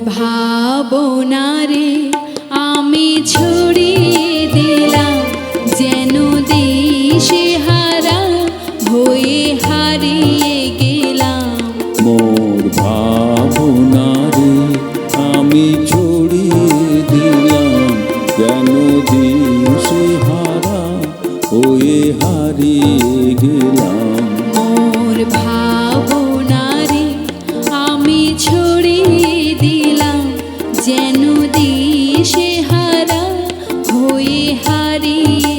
ভাবনারে আমি ছড়িয়ে দিলাম যেন দেশে হারা হয়ে হারিয়ে গেলাম। মোর ভাবনারে আমি ছড়িয়ে দিলাম যেন দেশে হারা হয়ে হারিয়ে গেলাম। মোর ভাব দিশে হারা হয়ে হারিয়ে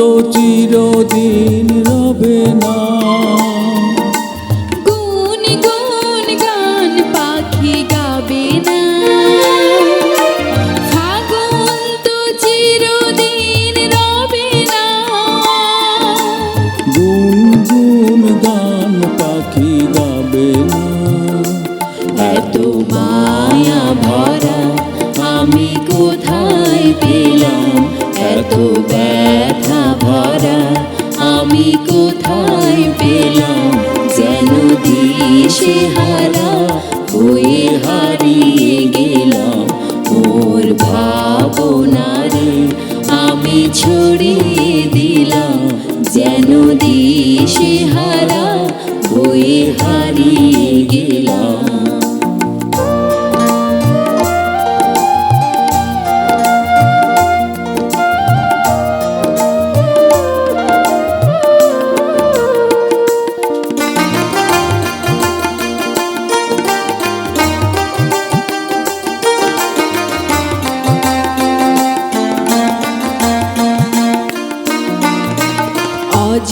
তো চিরদিন রবে না। গুন গুন গান পাখি গাবে না। ফাগুন তো চিরদিন রবে না। গুন গুন গান পাখি গাবে না। এত মায়া ভরা আমি কোথায় পেলাম? এত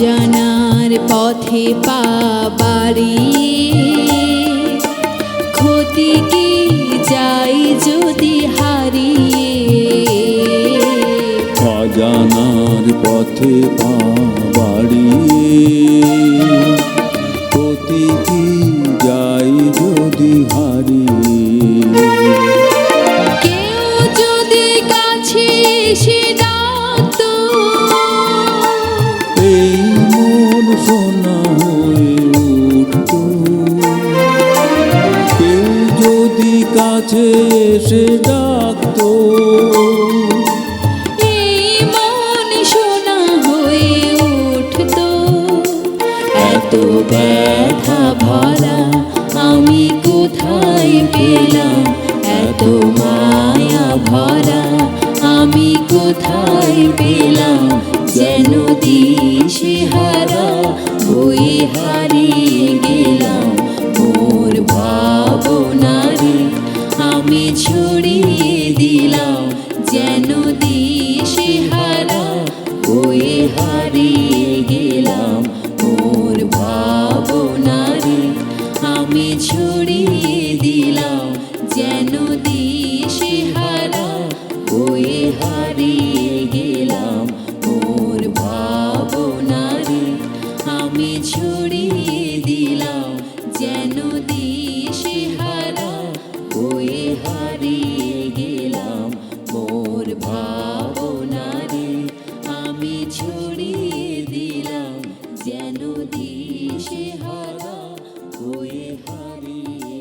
অজানার পথে পা বাড়িয়ে ক্ষতি কি যাই যদি হারিয়ে? অজানার পথে পা কাছে এসে ডাকতো। এত ব্যথা ভরা আমি কোথায় পেলাম? এত মায়া ভরা আমি কোথায় পেলাম? যেন দিশে হারা হয়ে হারিয়ে দিলাম, যেন হারিয়ে গেলাম। আমি ছড়িয়ে দিলাম, যেন হারিয়ে গেলাম। আমি ছড়িয়ে দিলাম, যেন দিশে হারা তুই হারিয়ে